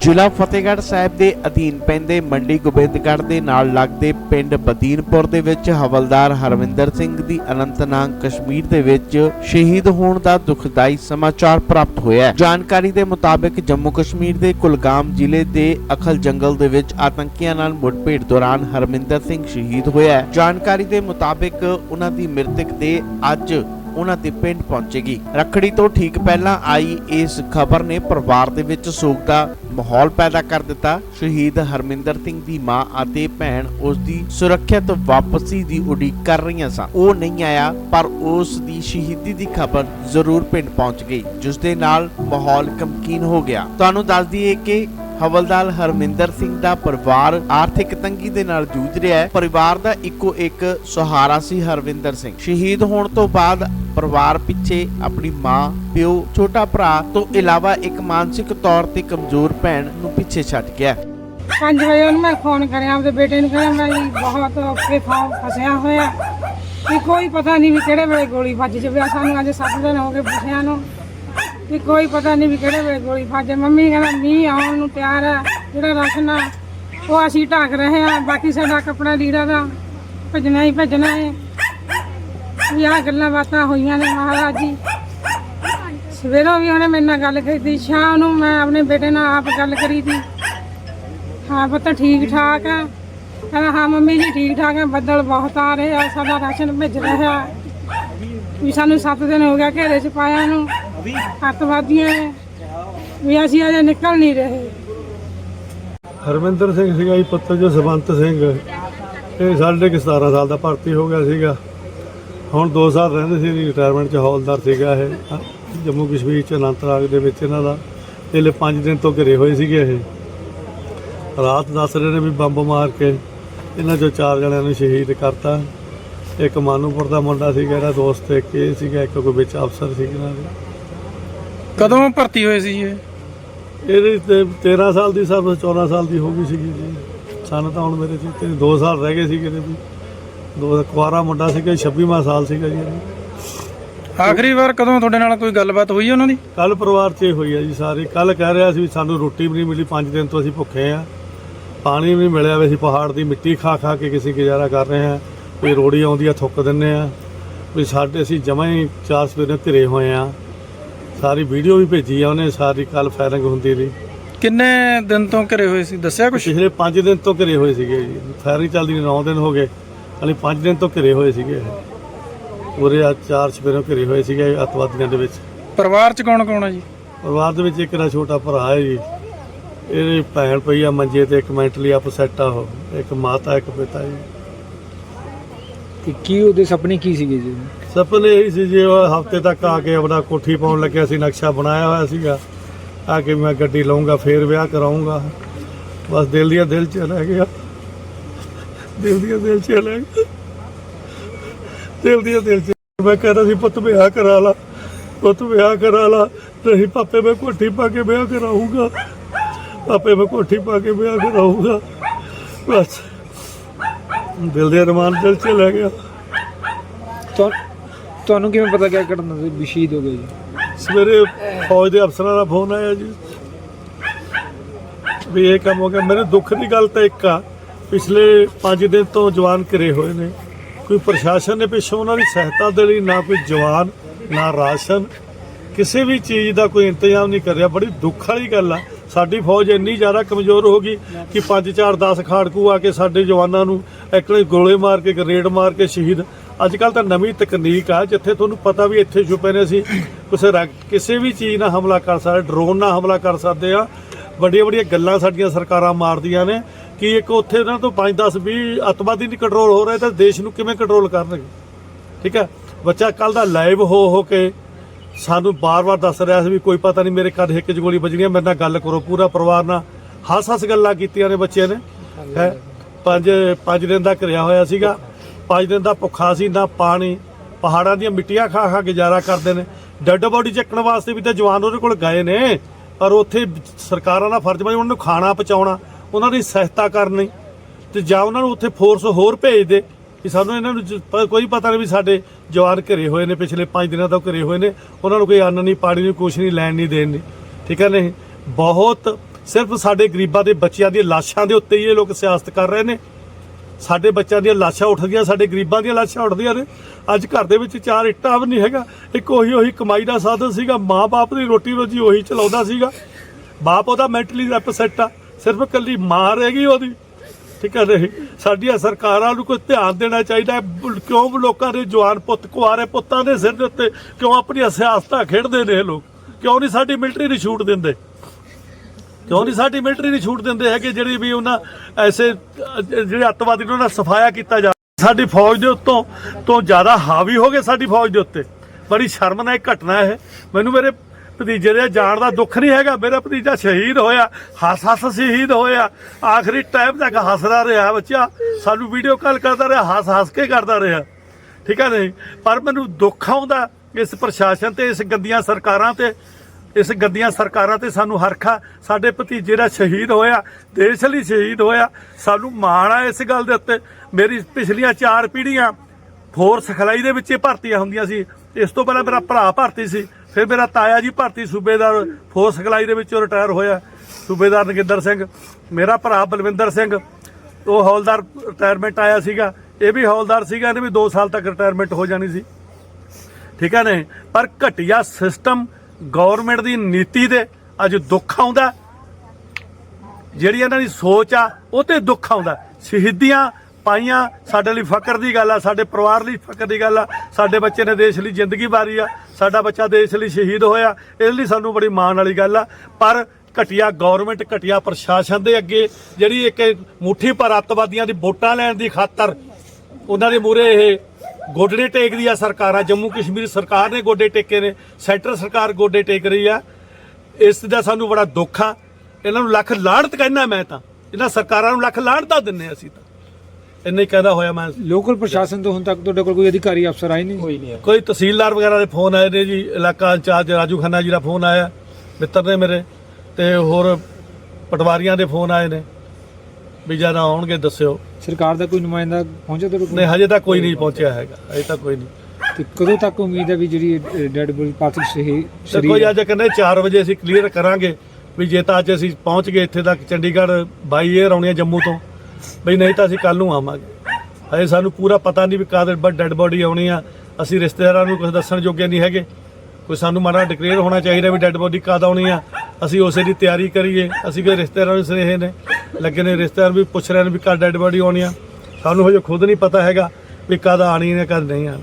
ਜ਼ਿਲ੍ਹਾ ਫਤਿਹਗੜ੍ਹ ਸਾਹਿਬ ਦੇ ਅਧੀਨ ਪੈਂਦੇ ਮੰਡੀ ਗੋਬਿੰਦਗੜ੍ਹ ਦੇ ਨਾਲ ਲੱਗਦੇ ਪਿੰਡ ਬਦੀਨਪੁਰ ਦੇ ਵਿੱਚ ਹਵਲਦਾਰ ਹਰਵਿੰਦਰ ਸਿੰਘ ਦੀ ਅਨੰਤਨਾਗ ਕਸ਼ਮੀਰ ਦੇ ਵਿੱਚ ਸ਼ਹੀਦ ਹੋਣ ਦਾ ਦੁਖਦਾਈ ਸਮਾਚਾਰ ਪ੍ਰਾਪਤ ਹੋਇਆ ਹੈ। ਜਾਣਕਾਰੀ ਦੇ ਮੁਤਾਬਕ ਜੰਮੂ ਕਸ਼ਮੀਰ ਦੇ ਕੁਲਗਾਮ ਜ਼ਿਲ੍ਹੇ ਦੇ ਅਖਲ ਜੰਗਲ ਦੇ ਵਿੱਚ ਆਤੰਕੀਆਂ ਨਾਲ ਮੁੱਠਭੇੜ ਦੌਰਾਨ ਹਰਮਿੰਦਰ ਸਿੰਘ ਸ਼ਹੀਦ ਹੋਇਆ ਹੈ। ਜਾਣਕਾਰੀ ਦੇ ਮੁਤਾਬਕ ਉਹਨਾਂ ਦੀ ਮ੍ਰਿਤਕ ਦੇ ਅੱਜ ਉਹਨਾਂ ਦੇ ਪਿੰਡ ਪਹੁੰਚੇਗੀ। ਰੱਖੜੀ ਤੋਂ ਠੀਕ ਪਹਿਲਾਂ ਆਈ ਇਸ ਖਬਰ ਨੇ ਪਰਿਵਾਰ ਦੇ ਵਿੱਚ ਸੋਗ ਦਾ ਮਾਹੌਲ ਪੈਦਾ ਕਰ ਦਿੱਤਾ। ਸ਼ਹੀਦ ਹਰਮਿੰਦਰ ਸਿੰਘ ਦੀ ਮਾਂ ਅਤੇ ਭੈਣ ਉਸ ਦੀ ਸੁਰੱਖਿਅਤ ਵਾਪਸੀ ਦੀ ਉਡੀਕ ਕਰ ਰਹੀਆਂ ਸਨ। ਉਹ ਨਹੀਂ ਆਇਆ, ਪਰ ਉਸ ਦੀ ਸ਼ਹੀਦੀ ਦੀ ਖਬਰ ਜ਼ਰੂਰ ਪਿੰਡ ਪਹੁੰਚ ਗਈ ਜਿਸ ਦੇ ਨਾਲ ਮਾਹੌਲ ਕਮਕੀਨ ਹੋ ਗਿਆ। ਤੁਹਾਨੂੰ ਦੱਸ ਦਈਏ ਕਿ ਹਵਲਦਾਰ ਹਰਮਿੰਦਰ ਸਿੰਘ ਦਾ ਪਰਿਵਾਰ ਆਰਥਿਕ ਤੰਗੀ ਦੇ ਨਾਲ ਜੂਝ ਰਿਹਾ ਹੈ। ਪਰਿਵਾਰ ਦਾ ਇੱਕੋ ਇੱਕ ਸਹਾਰਾ ਸੀ ਹਰਵਿੰਦਰ ਸਿੰਘ। ਸ਼ਹੀਦ ਹੋਣ ਤੋਂ ਬਾਅਦ ਪਰਿਵਾਰ ਪਿੱਛੇ ਆਪਣੀ ਮਾਂ, ਪਿਓ, ਛੋਟਾ ਭਰਾ ਤੋਂ ਇਲਾਵਾ ਇੱਕ ਮਾਨਸਿਕ ਤੌਰ ਤੇ ਕਮਜ਼ੋਰ ਭੈਣ ਨੂੰ ਪਿੱਛੇ ਛੱਡ ਗਿਆ। 5 ਵਜੇ ਉਹਨੂੰ ਮੈਂ ਫੋਨ ਕਰਿਆ, ਆਪਦੇ ਬੇਟੇ ਨੂੰ ਕਿਹਾ ਮੈਂ ਬਹੁਤ ਔਖੇ ਥਾਂ ਫਸਿਆ ਹੋਇਆ। ਵੀ ਕੋਈ ਪਤਾ ਨਹੀਂ ਵੀ ਕਿਹੜੇ ਵੇਲੇ ਗੋਲੀ ਵੱਜ ਜਾਵੇ। ਸਾਨੂੰ ਅੱਜ 7 ਦਿਨ ਹੋ ਗਏ ਫਸਿਆ ਨੂੰ। ਵੀ ਕੋਈ ਪਤਾ ਨਹੀਂ ਵੀ ਕਿਹੜੇ ਵੇਲੇ ਗੋਲੀ ਵੱਜ ਮੰਮੀ ਕਹਿੰਦਾ, ਮੀਂਹ ਆਉਣ ਨੂੰ ਤਿਆਰ ਹੈ ਜਿਹੜਾ ਰਾਸ਼ਨ ਆ ਉਹ ਅਸੀਂ ਢੱਕ ਰਹੇ ਹਾਂ, ਬਾਕੀ ਸਾਡਾ ਕੱਪੜਾ ਲੀੜਾ ਦਾ, ਭੱਜਣਾ ਹੀ ਭੱਜਣਾ ਹੈ ਵੀ ਆਹ ਗੱਲਾਂ ਬਾਤਾਂ ਹੋਈਆਂ ਨੇ ਮਹਾਰਾਜ ਜੀ। ਸਵੇਰੋਂ ਵੀ ਉਹਨੇ ਮੇਰੇ ਨਾਲ ਗੱਲ ਕੀਤੀ, ਸ਼ਾਮ ਨੂੰ ਮੈਂ ਆਪਣੇ ਬੇਟੇ ਨਾਲ ਆਪ ਗੱਲ ਕਰੀ ਤੀ। ਹਾਂ, ਪੁੱਤ ਠੀਕ ਠਾਕ ਹੈ ਕਹਿੰਦਾ, ਹਾਂ ਮੰਮੀ ਜੀ ਠੀਕ ਠਾਕ ਹੈ ਬੱਦਲ ਬਹੁਤ ਆ ਰਹੇ ਆ, ਸਾਡਾ ਰਾਸ਼ਨ ਭਿੱਜ ਰਿਹਾ ਵੀ ਸਾਨੂੰ 7 ਦਿਨ ਹੋ ਗਿਆ ਘੇਰੇ ਚ ਪਾਇਆ ਨੂੰ। ਅੱਤਵਾਦੀਆਂ ਵੀ ਅਸੀਂ ਅਜੇ ਨਿਕਲ ਨਹੀਂ ਰਹੇ। ਹਰਮਿੰਦਰ ਸਿੰਘ ਸੀਗਾ ਜੀ ਪੁੱਤਰ ਜੋ ਸਵੰਤ ਸਿੰਘ। ਇਹ ਸਾਡੇ ਕਿ 17 ਸਾਲ ਦਾ ਭਰਤੀ ਹੋ ਗਿਆ ਸੀਗਾ। ਹੁਣ 2 ਸਾਲ ਰਹਿੰਦੇ ਸੀ ਰਿਟਾਇਰਮੈਂਟ ਚ ਹੌਲਦਾਰ ਸੀਗਾ ਇਹ। ਜੰਮੂ ਕਸ਼ਮੀਰ ਚ ਅਨੰਤਨਾਗ ਦੇ ਵਿੱਚ ਇਹਨਾਂ ਦਾ। ਇਹਲੇ 5 ਦਿਨ ਤੋਂ ਘਿਰੇ ਹੋਏ ਸੀਗੇ ਇਹ। ਰਾਤ ਦੱਸ ਰਹੇ ਨੇ ਵੀ ਬੰਬ ਮਾਰ ਕੇ ਇਹਨਾਂ ਚੋਂ ਚਾਰ ਜਣਿਆਂ ਨੂੰ ਸ਼ਹੀਦ ਕਰਤਾ। ਇੱਕ ਮਾਨੂਪੁਰ ਦਾ ਮੁੰਡਾ ਸੀਗਾ ਇਹਦਾ ਦੋਸਤ ਇੱਕ ਇਹ ਸੀਗਾ ਇੱਕ ਕੋਈ ਵਿੱਚ ਅਫਸਰ ਸੀ ਇਹਨਾਂ ਦੇ। ਕਦੋਂ ਭਰਤੀ ਹੋਏ ਸੀ ਇਹ? ਇਹਦੀ ਤੇ 13 ਸਾਲ ਦੀ ਸਰਵਿਸ 14 ਸਾਲ ਦੀ ਹੋ ਗਈ ਸੀਗੀ ਜੀ। ਸਾਨੂੰ ਤਾਂ ਹੁਣ ਮੇਰੇ ਚ ਤੇ 2 ਸਾਲ ਰਹਿ ਗਏ ਸੀਗੇ ਤੇ ਵੀ। ਦੋ ਕੁਆਰਾ ਮੁੰਡਾ ਸੀਗਾ 26ਵਾਂ ਸਾਲ ਸੀਗਾ ਜੀ ਆਖਰੀ ਵਾਰ ਕਦੋਂ ਤੁਹਾਡੇ ਨਾਲ ਕੋਈ ਗੱਲਬਾਤ ਹੋਈ ਉਹਨਾਂ ਦੀ? ਕੱਲ ਪਰਿਵਾਰ 'ਚ ਇਹ ਹੋਈ ਆ ਜੀ ਸਾਰੇ। ਕੱਲ ਕਹਿ ਰਿਹਾ ਸੀ ਵੀ ਸਾਨੂੰ ਰੋਟੀ ਵੀ ਨਹੀਂ ਮਿਲੀ 5 ਦਿਨ ਤੋਂ ਅਸੀਂ ਭੁੱਖੇ ਆ। ਪਾਣੀ ਵੀ ਨਹੀਂ ਮਿਲਿਆ ਵੀ ਅਸੀਂ ਪਹਾੜ ਦੀ ਮਿੱਟੀ ਖਾ ਖਾ ਕੇ ਕਿਸੇ ਗੁਜ਼ਾਰਾ ਕਰ ਰਹੇ ਆ। ਕੋਈ ਰੋੜੀ ਆਉਂਦੀ ਆ ਥੁੱਕ ਦਿੰਨੇ ਆ। ਵੀ ਸਾਡੇ ਅਸੀਂ ਜਮਾਂ ਹੀ ਚਾਰ ਸਵੇਰੇ ਘਿਰੇ ਹੋਏ ਆ। ਸਾਰੀ ਵੀਡੀਓ ਵੀ ਭੇਜੀ ਆ ਉਹਨੇ ਸਾਰੀ ਕੱਲ ਫਾਇਰਿੰਗ ਹੁੰਦੀ ਰਹੀ। ਕਿੰਨੇ ਦਿਨ ਤੋਂ ਘਰੇ ਹੋਏ ਸੀ? ਦੱਸਿਆ ਕੁਛ? ਪਿਛਲੇ 5 ਦਿਨ ਤੋਂ ਘਿਰੇ ਹੋਏ ਸੀਗੇ ਜੀ। ਫਾਇਰਿੰਗ ਚੱਲਦੀ 9 ਦਿਨ ਹੋ ਗਏ। ਹਾਲੇ 5 ਦਿਨ ਤੋਂ ਘਿਰੇ ਹੋਏ ਸੀਗੇ। ਪੂਰੇ ਆ ਚਾਰ ਸਪੇਰੋਂ ਘਿਰੇ ਹੋਏ ਸੀਗੇ ਅਤਵਾਦੀਆਂ ਦੇ ਵਿੱਚ। ਪਰਿਵਾਰ ਚ ਕੌਣ ਕੌਣ ਆ ਜੀ? ਪਰਿਵਾਰ ਦੇ ਵਿੱਚ ਇੱਕ ਦਾ ਛੋਟਾ ਭਰਾ ਹੈ ਜੀ। ਇਹਦੀ ਭੈਣ ਪਈ ਆ ਮੰਜੇ ਤੇ ਇੱਕ ਮੈਂਟਲੀ ਅਪਸੈਟ ਆ ਉਹ। ਇੱਕ ਮਾਤਾ ਇੱਕ ਪਿਤਾ ਜੀ। ਤੇ ਕੀ ਉਹਦੇ ਸੁਪਨੇ ਕੀ ਸੀਗੇ ਜੀ? ਸੁਪਨੇ ਇਹੀ ਸੀ ਜੇ ਹਫ਼ਤੇ ਤੱਕ ਆ ਕੇ ਆਪਣਾ ਕੋਠੀ ਪਾਉਣ ਲੱਗਿਆ ਸੀ, ਨਕਸ਼ਾ ਬਣਾਇਆ ਹੋਇਆ ਸੀਗਾ। ਆ ਕੇ ਮੈਂ ਗੱਡੀ ਲਵਾਂਗਾ ਫੇਰ ਵਿਆਹ ਕਰਾਉਂਗਾ ਬਸ ਦਿਲ ਦੀਆਂ ਦਿਲ ਚ ਰਹਿ ਗਿਆ। ਦਿਲ ਦੀਆਂ ਦਿਲ ਚ ਰਹਿ ਗਿਆ। ਦਿਲ ਦੀਆਂ ਦਿਲ ਚ ਮੈਂ ਕਹਿੰਦਾ ਸੀ, ਪੁੱਤ ਵਿਆਹ ਕਰਾ ਲਾ, ਪੁੱਤ ਵਿਆਹ ਕਰਾ ਲਾ। ਨਹੀਂ ਪਾਪੇ ਮੈਂ ਕੋਠੀ ਪਾ ਕੇ ਵਿਆਹ ਕਰਾਉਂਗਾ ਪਾਪੇ ਮੈਂ ਕੋਠੀ ਪਾ ਕੇ ਵਿਆਹ ਕਰਾਉਂਗਾ ਬਸ। ਦਿਲ ਦੇ ਅਰਮਾਨ ਦਿਲ ਚ ਲੈ ਗਿਆ। ਤੁਹਾ- ਤੁਹਾਨੂੰ ਕਿਵੇਂ ਪਤਾ ਕਿਆ ਘਟਨਾ ਸੀ ਵੀ ਸ਼ਹੀਦ ਹੋ ਗਏ ਜੀ? ਸਵੇਰੇ ਫੌਜ ਦੇ ਅਫਸਰਾਂ ਦਾ ਫੋਨ ਆਇਆ ਜੀ। ਵੀ ਇਹ ਕੰਮ ਹੋ ਗਿਆ। ਮੇਰੇ ਦੁੱਖ ਦੀ ਗੱਲ ਤਾਂ ਇੱਕ ਆ, ਪਿਛਲੇ 5 ਦਿਨ ਤੋਂ ਜਵਾਨ ਘਿਰੇ ਹੋਏ ਨੇ। ਕੋਈ ਪ੍ਰਸ਼ਾਸਨ ਨੇ ਪਿੱਛੋਂ ਉਹਨਾਂ ਦੀ ਸਹਾਇਤਾ ਦੇ ਲਈ ਨਾ ਕੋਈ ਜਵਾਨ, ਨਾ ਰਾਸ਼ਨ, ਕਿਸੇ ਵੀ ਚੀਜ਼ ਦਾ ਕੋਈ ਇੰਤਜ਼ਾਮ ਨਹੀਂ ਕਰ ਰਿਹਾ। ਬੜੀ ਦੁੱਖ ਵਾਲੀ ਗੱਲ ਆ। ਸਾਡੀ ਫੌਜ ਇੰਨੀ ਜ਼ਿਆਦਾ ਕਮਜ਼ੋਰ ਹੋ ਗਈ ਕਿ 5 4 10 ਖਾੜਕੂ ਆ ਕੇ ਸਾਡੇ ਜਵਾਨਾਂ ਨੂੰ ਐਕਲੇ ਗੋਲੇ ਮਾਰ ਕੇ ਗਰੇਡ ਮਾਰ ਕੇ ਸ਼ਹੀਦ ਅੱਜ ਕੱਲ ਤਾਂ ਨਵੀਂ ਤਕਨੀਕ ਆ, ਜਿੱਥੇ ਤੁਹਾਨੂੰ ਪਤਾ ਵੀ ਇੱਥੇ ਛੁਪੇ ਨੇ ਅਸੀਂ। ਕਿਸੇ ਰਾ- ਕਿਸੇ ਵੀ ਚੀਜ਼ ਨਾਲ ਹਮਲਾ ਕਰ ਸਕਦੇ ਡਰੋਨ ਨਾਲ ਹਮਲਾ ਕਰ ਸਕਦੇ ਆ। ਵੱਡੀਆਂ ਵੱਡੀਆਂ ਗੱਲਾਂ ਸਾਡੀਆਂ ਸਰਕਾਰਾਂ ਮਾਰਦੀਆਂ ਨੇ ਕਿ ਇੱਕ ਉੱਥੇ ਇਹਨਾਂ ਤੋਂ 5 10 20 ਅਤਵਾਦੀ ਨਹੀਂ ਕੰਟਰੋਲ ਹੋ ਰਹੇ ਤਾਂ ਦੇਸ਼ ਨੂੰ ਕਿਵੇਂ ਕੰਟਰੋਲ ਕਰਨਗੇ? ਠੀਕ ਹੈ? ਬੱਚਾ ਕੱਲ ਦਾ ਲਾਈਵ ਹੋ ਹੋ ਕੇ ਸਾਨੂੰ ਬਾਰ-ਬਾਰ ਦੱਸ ਰਿਹਾ ਸੀ ਵੀ ਕੋਈ ਪਤਾ ਨਹੀਂ ਮੇਰੇ ਘਰ ਇੱਕ ਜਗੋਲੀ ਗੋਲੀ ਵੱਜਣੀ ਹੈ ਮੇਰੇ ਨਾਲ ਗੱਲ ਕਰੋ, ਪੂਰਾ ਪਰਿਵਾਰ ਨਾਲ। ਹੱਸ-ਹੱਸ ਗੱਲਾਂ ਕੀਤੀਆਂ ਨੇ ਬੱਚਿਆਂ ਨੇ। ਹੈ? ਪੰਜ ਪੰਜ ਦਿਨ ਦਾ ਘਿਰਿਆ ਹੋਇਆ ਸੀਗਾ। ਪੰਜ ਦਿਨ ਦਾ ਭੁੱਖਾ ਸੀ, ਨਾ ਪਾਣੀ। ਪਹਾੜਾਂ ਦੀਆਂ ਮਿੱਟੀਆਂ ਖਾ ਖਾ ਗੁਜ਼ਾਰਾ ਕਰਦੇ ਨੇ। ਡੈੱਡ ਬੋਡੀ ਚੱਕਣ ਵਾਸਤੇ ਵੀ ਤਾਂ ਜਵਾਨ ਉਹਦੇ ਕੋਲ ਗਏ ਨੇ। ਪਰ ਉੱਥੇ ਸਰਕਾਰਾਂ ਦਾ ਫਰਜ਼ ਬਣੀ ਉਹਨਾਂ ਨੂੰ ਖਾਣਾ ਪਹੁੰਚਾਉਣਾ, ਉਹਨਾਂ ਦੀ ਸਹਾਇਤਾ ਕਰਨੀ। ਤੇ ਜਾਂ ਉਹਨਾਂ ਨੂੰ ਉੱਥੇ ਫੋਰਸ ਹੋਰ ਭੇਜ ਦੇ ਕਿ ਸਾਨੂੰ ਇਹਨਾਂ ਨੂੰ ਕੋਈ ਪਤਾ ਨਹੀਂ ਵੀ ਸਾਡੇ ਜਵਾਨ ਘਰੇ ਹੋਏ ਨੇ, ਪਿਛਲੇ 5 ਦਿਨਾਂ ਤੋਂ ਘਰੇ ਹੋਏ ਨੇ। ਉਹਨਾਂ ਨੂੰ ਕੋਈ ਅੰਨ ਨਹੀਂ, ਪਾਣੀ ਨਹੀਂ, ਕੁਛ ਨਹੀਂ, ਲੈਣ ਨਹੀਂ ਦੇਣ ਨਹੀਂ। ਠੀਕ ਹੈ ਨਹੀਂ? ਬਹੁਤ ਸਿਰਫ ਸਾਡੇ ਗਰੀਬਾਂ ਦੇ ਬੱਚਿਆਂ ਦੀਆਂ ਲਾਸ਼ਾਂ ਦੇ ਉੱਤੇ ਹੀ ਇਹ ਲੋਕ ਸਿਆਸਤ ਕਰ ਰਹੇ ਨੇ। ਸਾਡੇ ਬੱਚਿਆਂ ਦੀਆਂ ਲਾਸ਼ਾਂ ਉੱਠਦੀਆਂ, ਸਾਡੇ ਗਰੀਬਾਂ ਦੀਆਂ ਲਾਸ਼ਾਂ ਉੱਠਦੀਆਂ ਨੇ। ਅੱਜ ਘਰ ਦੇ ਵਿੱਚ ਚਾਰ ਇੱਟਾਂ ਵੀ ਨਹੀਂ ਹੈਗਾ। ਇੱਕ ਉਹੀ ਉਹੀ ਕਮਾਈ ਦਾ ਸਾਧਨ ਸੀਗਾ। ਮਾਂ-ਬਾਪ ਦੀ ਰੋਟੀ ਰੋਜੀ ਉਹੀ ਚਲਾਉਂਦਾ ਸੀਗਾ। ਬਾਪ ਉਹਦਾ ਮੈਂਟਲੀ ਅਪਸੈਟ ਆ। ਸਿਰਫ ਇਕੱਲੀ ਮਾਂ ਰਹਿ ਗਈ ਉਹਦੀ। ਠੀਕ ਹੈ ਨਹੀਂ? ਸਾਡੀਆਂ ਸਰਕਾਰਾਂ ਨੂੰ ਕੋਈ ਧਿਆਨ ਦੇਣਾ ਚਾਹੀਦਾ ਹੈ। ਬ- ਕਿਉਂ ਲੋਕਾਂ ਦੇ ਜਵਾਨ ਪੁੱਤ ਕੁਆਰੇ ਪੁੱਤਾਂ ਦੇ ਸਿਰ ਦੇ ਉੱਤੇ ਕਿਉਂ ਆਪਣੀਆਂ ਸਿਆਸਤਾਂ ਖੇਡਦੇ ਨੇ ਇਹ ਲੋਕ? ਕਿਉਂ ਨਹੀਂ ਸਾਡੀ ਮਿਲਟਰੀ ਨੂੰ ਛੂਟ ਦਿੰਦੇ? ਕਿਉਂ ਨਹੀਂ? ਸਾਡੀ ਮਿਲਟਰੀ ਨਹੀਂ ਛੂਟ ਦਿੰਦੇ ਹੈਗੇ ਜਿਹੜੀ ਵੀ ਉਹਨਾਂ ਐਸੇ, ਜਿਹੜੇ ਅੱਤਵਾਦੀ ਨੂੰ ਉਹਨਾਂ ਸਫਾਇਆ ਕੀਤਾ ਜਾ ਸਾਡੀ ਫੌਜ ਦੇ ਉੱਤੋਂ ਤੋਂ ਜ਼ਿਆਦਾ ਹਾਵੀ ਹੋ ਗਏ ਸਾਡੀ ਫੌਜ ਦੇ ਉੱਤੇ। ਬੜੀ ਸ਼ਰਮਨਾਕ ਘਟਨਾ ਹੈ ਮੈਨੂੰ ਮੇਰੇ ਭਤੀਜੇ ਦੇ ਜਾਣ ਦਾ ਦੁੱਖ ਨਹੀਂ ਹੈਗਾ। ਮੇਰਾ ਭਤੀਜਾ ਸ਼ਹੀਦ ਹੋਇਆ, ਹੱਸ ਹੱਸ ਸ਼ਹੀਦ ਹੋਇਆ। ਆਖਰੀ ਟਾਈਮ ਤੱਕ ਹੱਸਦਾ ਰਿਹਾ ਬੱਚਾ। ਸਾਨੂੰ ਵੀਡੀਓ ਕਾਲ ਕਰਦਾ ਰਿਹਾ, ਹੱਸ ਹੱਸ ਕੇ ਕਰਦਾ ਰਿਹਾ। ਠੀਕ ਹੈ ਨਹੀਂ? ਪਰ ਮੈਨੂੰ ਦੁੱਖ ਆਉਂਦਾ ਇਸ ਪ੍ਰਸ਼ਾਸਨ ਤੇ, ਇਸ ਗੰਦੀਆਂ ਸਰਕਾਰਾਂ ਤੇ। ਇਸ ਗੰਦੀਆਂ ਸਰਕਾਰਾਂ ਤੇ ਸਾਨੂੰ ਹਰਖਾ, ਸਾਡੇ ਭਤੀਜੇ ਦਾ ਸ਼ਹੀਦ ਹੋਇਆ, ਦੇਸ਼ ਲਈ ਸ਼ਹੀਦ ਹੋਇਆ। ਸਾਨੂੰ ਮਾਣ ਆ ਇਸ ਗੱਲ ਦੇ ਉੱਤੇ। ਮੇਰੀ ਪਿਛਲੀਆਂ ਚਾਰ ਪੀੜ੍ਹੀਆਂ ਫੋਰਸ ਸਿਖਲਾਈ ਦੇ ਵਿੱਚ ਹੀ ਭਰਤੀਆਂ ਹੁੰਦੀਆਂ ਸੀ। ਇਸ ਤੋਂ ਪਹਿਲਾਂ ਮੇਰਾ ਭਰਾ ਭਰਤੀ ਸੀ। ਫਿਰ ਮੇਰਾ ਤਾਇਆ ਜੀ ਭਰਤੀ, ਸੂਬੇਦਾਰ ਫੋਰਸ ਸਿਖਲਾਈ ਦੇ ਵਿੱਚੋਂ ਰਿਟਾਇਰ ਹੋਇਆ। ਸੂਬੇਦਾਰ ਨਗਿੰਦਰ ਸਿੰਘ, ਮੇਰਾ ਭਰਾ ਬਲਵਿੰਦਰ ਸਿੰਘ, ਉਹ ਹੌਲਦਾਰ ਰਿਟਾਇਰਮੈਂਟ ਆਇਆ ਸੀਗਾ। ਇਹ ਵੀ ਹੌਲਦਾਰ ਸੀਗਾ, ਇਹਨੇ ਵੀ 2 ਸਾਲ ਤੱਕ ਰਿਟਾਇਰਮੈਂਟ ਹੋ ਜਾਣੀ ਸੀ। ਠੀਕ ਹੈ ਨੇ ਪਰ ਘਟੀਆ ਸਿਸਟਮ ਗਵਰਨਮੈਂਟ ਦੀ ਨੀਤੀ 'ਤੇ ਅੱਜ ਦੁੱਖ ਆਉਂਦਾ ਜਿਹੜੀ ਇਹਨਾਂ ਦੀ ਸੋਚ ਆ, ਉਹ ਤੇ ਦੁੱਖ ਆਉਂਦਾ ਸ਼ਹੀਦੀਆਂ ਪਾਈਆਂ ਸਾਡੇ ਲਈ ਫਕਰ ਦੀ ਗੱਲ ਆ, ਸਾਡੇ ਪਰਿਵਾਰ ਲਈ ਫਕਰ ਦੀ ਗੱਲ ਆ, ਸਾਡੇ ਬੱਚੇ ਨੇ ਦੇਸ਼ ਲਈ ਜ਼ਿੰਦਗੀ ਵਾਰੀ ਆ, ਸਾਡਾ ਬੱਚਾ ਦੇਸ਼ ਲਈ ਸ਼ਹੀਦ ਹੋਇਆ ਇਸ ਲਈ ਸਾਨੂੰ ਬੜੀ ਮਾਣ ਵਾਲੀ ਗੱਲ ਆ। ਪਰ ਘਟੀਆ ਗਵਰਨਮੈਂਟ, ਘਟੀਆ ਪ੍ਰਸ਼ਾਸਨ ਦੇ ਅੱਗੇ, ਜਿਹੜੀ ਇੱਕ ਮੁੱਠੀ ਭਰ ਅੱਤਵਾਦੀਆਂ ਦੀ ਵੋਟਾਂ ਲੈਣ ਦੀ ਖਾਤਰ, ਉਹਨਾਂ ਦੇ ਮੂਰੇ ਇਹ ਗੋਡੇ ਟੇਕਦੀ ਆ ਸਰਕਾਰਾਂ ਜੰਮੂ ਕਸ਼ਮੀਰ ਸਰਕਾਰ ਨੇ ਗੋਡੇ ਟੇਕੇ ਨੇ ਸੈਂਟਰ ਸਰਕਾਰ ਗੋਡੇ ਟੇਕ ਰਹੀ ਆ। ਇਸ ਦਾ ਸਾਨੂੰ ਬੜਾ ਦੁੱਖ ਆ। ਇਹਨਾਂ ਨੂੰ ਲੱਖ ਲਾਹਣਤ ਕਹਿਣਾ ਮੈਂ ਤਾਂ। ਇਹਨਾਂ ਸਰਕਾਰਾਂ ਨੂੰ ਲੱਖ ਲਾਹਣਤਾਂ ਦਿੰਨੇ ਆ ਅਸੀਂ ਤਾਂ। ਇੰਨਾ ਹੀ ਕਹਿੰਦਾ ਹੋਇਆ ਮੈਂ। ਲੋਕਲ ਪ੍ਰਸ਼ਾਸਨ ਤੋਂ ਹੁਣ ਤੱਕ ਤੁਹਾਡੇ ਕੋਲ ਕੋਈ ਅਧਿਕਾਰੀ ਅਫਸਰ ਆਏ ਨਹੀਂ? ਕੋਈ ਨਹੀਂ ਕੋਈ ਤਹਿਸੀਲਦਾਰ ਵਗੈਰਾ ਦੇ ਫੋਨ ਆਏ ਨੇ ਜੀ ਇਲਾਕਾ ਇੰਚਾਰਜ ਰਾਜੂ ਖੰਨਾ ਜੀ ਦਾ ਫੋਨ ਆਇਆ ਮਿੱਤਰ ਨੇ ਮੇਰੇ ਤੇ ਹੋਰ ਪਟਵਾਰੀਆਂ ਦੇ ਫੋਨ ਆਏ ਨੇ। ਵੀ ਜਦ ਆਉਣਗੇ ਦੱਸਿਓ। ਸਰਕਾਰ ਦਾ ਕੋਈ ਨੁਮਾਇੰਦਾ ਪਹੁੰਚਿਆ ਕੋਲ? ਨਹੀਂ ਹਜੇ ਤੱਕ ਕੋਈ ਨਹੀਂ ਪਹੁੰਚਿਆ ਹੈਗਾ। ਹਜੇ ਤੱਕ ਕੋਈ ਨਹੀਂ। ਤੇ ਕਦੋਂ ਤੱਕ ਉਮੀਦ ਹੈ ਵੀ ਜਿਹੜੀ ਡੈਡ ਬੋਡੀ ਪਾਰਟੀ ਸਹੀ ਤੇ ਕੋਈ ਅੱਜ ਕਹਿੰਦੇ 4 ਵਜੇ ਅਸੀਂ ਕਲੀਅਰ ਕਰਾਂਗੇ ਵੀ ਜੇ ਤਾਂ ਅੱਜ ਅਸੀਂ ਪਹੁੰਚ ਗਏ ਇੱਥੇ ਤੱਕ ਚੰਡੀਗੜ੍ਹ ਬਾਈ ਏਅਰ ਆਉਣੀ ਹੈ ਜੰਮੂ ਤੋਂ। ਬਈ ਨਹੀਂ ਤਾਂ ਅਸੀਂ ਕੱਲ ਨੂੰ ਆਵਾਂਗੇ। ਹਜੇ ਸਾਨੂੰ ਪੂਰਾ ਪਤਾ ਨਹੀਂ ਵੀ ਕਾਦਰ ਬੜ ਡੈਡ ਬੋਡੀ ਆਉਣੀ ਆ। ਅਸੀਂ ਰਿਸ਼ਤੇਦਾਰਾਂ ਨੂੰ ਕੁਝ ਦੱਸਣ ਜੋਗੇ ਨਹੀਂ ਹੈਗੇ। ਕੋਈ ਸਾਨੂੰ ਮਾੜਾ ਡਿਕਲੇਅਰ ਹੋਣਾ ਚਾਹੀਦਾ ਵੀ ਡੈਡ ਬੋਡੀ ਕਦ ਆਉਣੀ ਆ। ਅਸੀਂ ਉਸੇ ਦੀ ਤਿਆਰੀ ਕਰੀਏ। ਅਸੀਂ ਵੀ ਰਿਸ਼ਤੇਦਾਰਾਂ ਨੂੰ ਸੁਨੇਹੇ ਨੇ। ਲੱਗੇ ਨੇ ਰਿਸ਼ਤੇਦਾਰ ਵੀ ਪੁੱਛ ਰਹੇ ਨੇ ਵੀ ਕਦ ਡੈਡ ਬੋਡੀ ਆਉਣੀ ਆ। ਸਾਨੂੰ ਹਜੇ ਖੁਦ ਨਹੀਂ ਪਤਾ ਹੈਗਾ ਵੀ ਕਦ ਆਣੀ ਹੈ ਕਦ ਨਹੀਂ ਆਣੀ